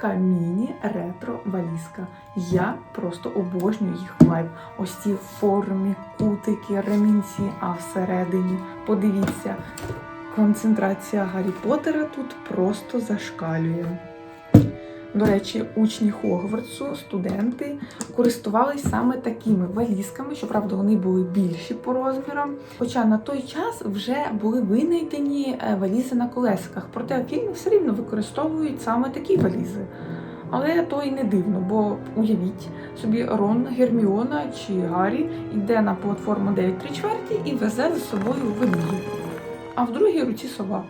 така міні-ретро валізка. Я просто обожнюю їх вайб. Ось ці формі, кутики, ремінці, а всередині, подивіться, концентрація Гаррі Поттера тут просто зашкалює. До речі, учні Хогвартсу, студенти користувались саме такими валізками, щоправда, вони були більші по розмірам. Хоча на той час вже були винайдені е, валізи на колесиках, проте фільми все рівно використовують саме такі валізи. Але то й не дивно, бо уявіть собі Рон, Герміона чи Гаррі йде на платформу 9 3 чверті і везе за собою валізу. А в другій руці сова.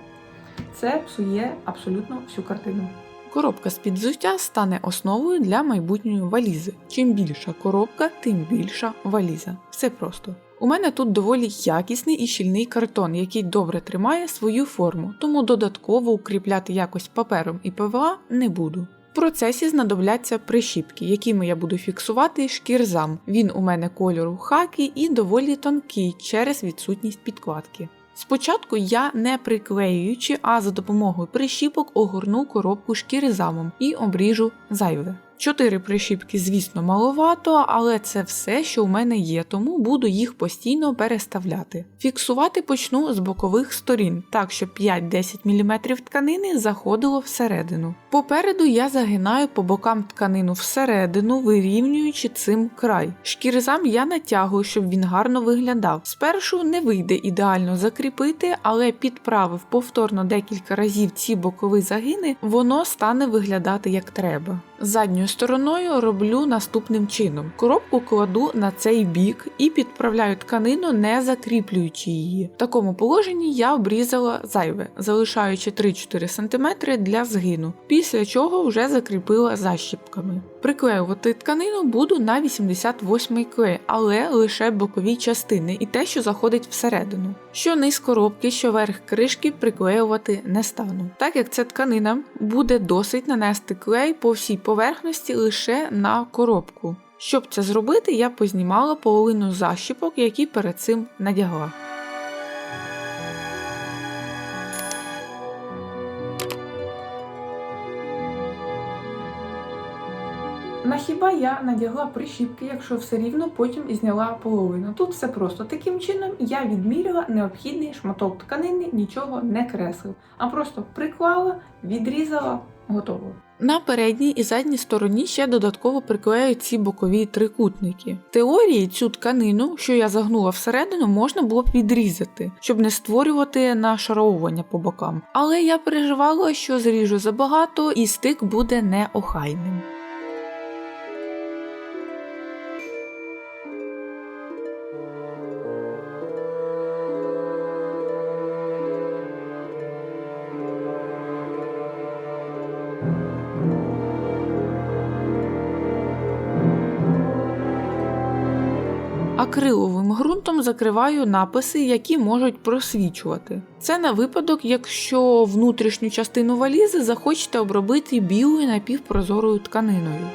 Це псує абсолютно всю картину. Коробка з-під взуття стане основою для майбутньої валізи. Чим більша коробка, тим більша валіза. Все просто. У мене тут доволі якісний і щільний картон, який добре тримає свою форму, тому додатково укріпляти якось папером і ПВА не буду. В процесі знадобляться прищіпки, якими я буду фіксувати шкірзам. Він у мене кольору хакі і доволі тонкий через відсутність підкладки. Спочатку я не приклеюючи, а за допомогою прищіпок огорну коробку шкіризамом і обріжу зайве. Чотири прищіпки, звісно, маловато, але це все, що у мене є, тому буду їх постійно переставляти. Фіксувати почну з бокових сторін, так щоб 5-10 мм тканини заходило всередину. Попереду я загинаю по бокам тканину всередину, вирівнюючи цим край. Шкірзам я натягую, щоб він гарно виглядав. Спершу не вийде ідеально закріпити, але підправив повторно декілька разів ці бокові загини, воно стане виглядати як треба. Задньою стороною роблю наступним чином: коробку кладу на цей бік і підправляю тканину, не закріплюючи її. В такому положенні я обрізала зайве, залишаючи 3-4 см для згину, після чого вже закріпила защіпками. Приклеювати тканину буду на 88 клей, але лише бокові частини і те, що заходить всередину. Що низ коробки, що верх кришки приклеювати не стану. Так як це тканина, буде досить нанести клей по всій поверхності лише на коробку. Щоб це зробити, я познімала половину защіпок, які перед цим надягла. На хіба я надягла прищіпки, якщо все рівно потім і зняла половину. Тут все просто таким чином я відміряла необхідний шматок тканини, нічого не креслив, а просто приклала, відрізала, готово. На передній і задній стороні ще додатково приклею ці бокові трикутники. В теорії цю тканину, що я загнула всередину, можна було б відрізати, щоб не створювати нашаровування по бокам. Але я переживала, що зріжу забагато і стик буде неохайним. Акриловим ґрунтом закриваю написи, які можуть просвічувати. Це на випадок, якщо внутрішню частину валізи захочете обробити білою напівпрозорою тканиною.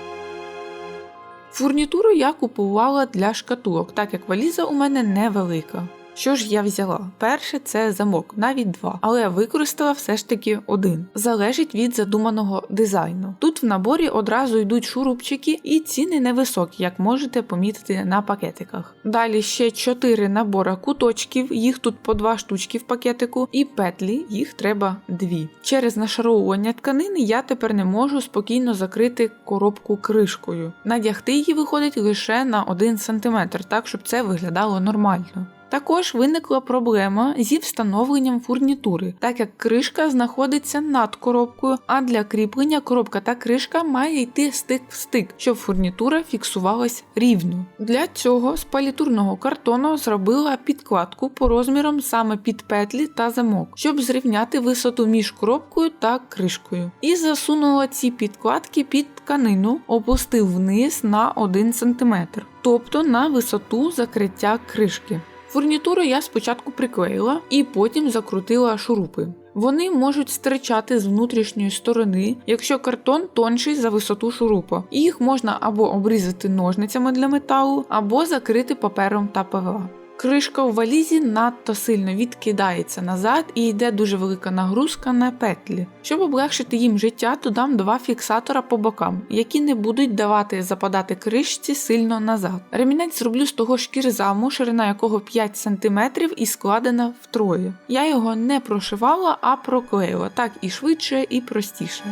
Фурнітуру я купувала для шкатулок, так як валіза у мене невелика. Що ж я взяла? Перше це замок, навіть два, але використала все ж таки один. Залежить від задуманого дизайну. Тут в наборі одразу йдуть шурупчики і ціни невисокі, як можете помітити на пакетиках. Далі ще 4 набора куточків, їх тут по 2 штучки в пакетику, і петлі, їх треба дві. Через нашаровування тканини я тепер не можу спокійно закрити коробку кришкою. Надягти її виходить лише на 1 см, так щоб це виглядало нормально. Також виникла проблема зі встановленням фурнітури, так як кришка знаходиться над коробкою, а для кріплення коробка та кришка має йти стик в стик, щоб фурнітура фіксувалась рівно. Для цього з палітурного картону зробила підкладку по розмірам саме під петлі та замок, щоб зрівняти висоту між коробкою та кришкою. І засунула ці підкладки під тканину, опустив вниз на 1 см, тобто на висоту закриття кришки. Фурнітуру я спочатку приклеїла і потім закрутила шурупи. Вони можуть стирчати з внутрішньої сторони, якщо картон тонший за висоту шурупа, їх можна або обрізати ножницями для металу, або закрити папером та ПВА. Кришка у валізі надто сильно відкидається назад і йде дуже велика нагрузка на петлі. Щоб облегшити їм життя, додам два фіксатора по бокам, які не будуть давати западати кришці сильно назад. Ремінець зроблю з того ж кірзаму, ширина якого 5 см і складена втроє. Я його не прошивала, а проклеїла так і швидше, і простіше.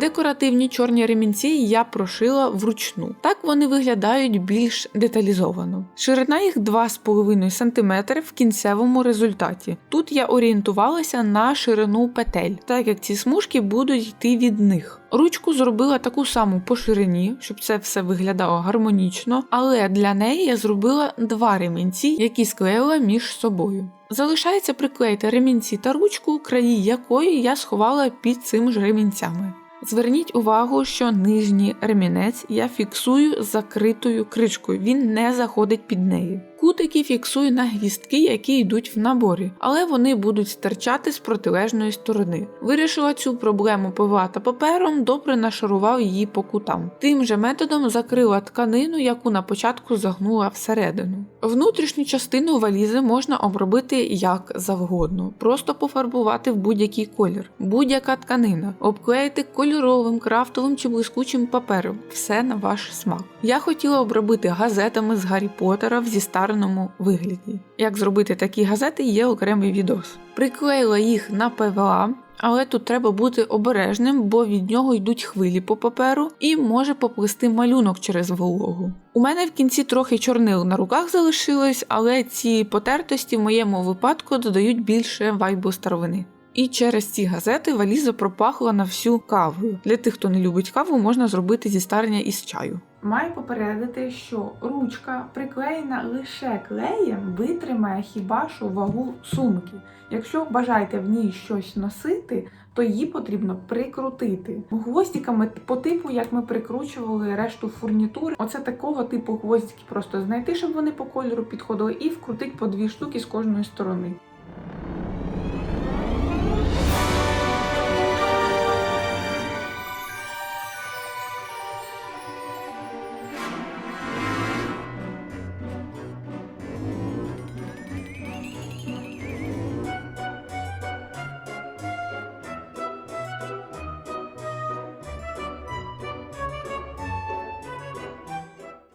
Декоративні чорні ремінці я прошила вручну. Так вони виглядають більш деталізовано. Ширина їх 2,5 см в кінцевому результаті. Тут я орієнтувалася на ширину петель, так як ці смужки будуть йти від них. Ручку зробила таку саму по ширині, щоб це все виглядало гармонічно, але для неї я зробила два ремінці, які склеїла між собою. Залишається приклеїти ремінці та ручку, краї якої я сховала під цим ж ремінцями. Зверніть увагу, що нижній ремінець я фіксую закритою кришкою, він не заходить під неї. Кутики фіксую на гвістки, які йдуть в наборі, але вони будуть стирчати з протилежної сторони. Вирішила цю проблему ПВА та папером, добре нашарував її по кутам. Тим же методом закрила тканину, яку на початку загнула всередину. Внутрішню частину валізи можна обробити як завгодно, просто пофарбувати в будь-який колір, будь-яка тканина, обклеїти кольоровим, крафтовим чи блискучим папером. Все на ваш смак. Я хотіла обробити газетами з Гаррі Поттера в зістареному вигляді. Як зробити такі газети, є окремий відос. Приклеїла їх на ПВА. Але тут треба бути обережним, бо від нього йдуть хвилі по паперу і може поплисти малюнок через вологу. У мене в кінці трохи чорнил на руках залишилось, але ці потертості в моєму випадку додають більше вайбу старовини. І через ці газети валіза пропахла на всю кавою. Для тих, хто не любить каву, можна зробити зістарення із чаю. Маю попередити, що ручка, приклеєна лише клеєм, витримає хіба що вагу сумки. Якщо бажаєте в ній щось носити, то її потрібно прикрутити гвоздиками по типу, як ми прикручували решту фурнітури. Оце такого типу гвоздики просто знайти, щоб вони по кольору підходили, і вкрутити по дві штуки з кожної сторони.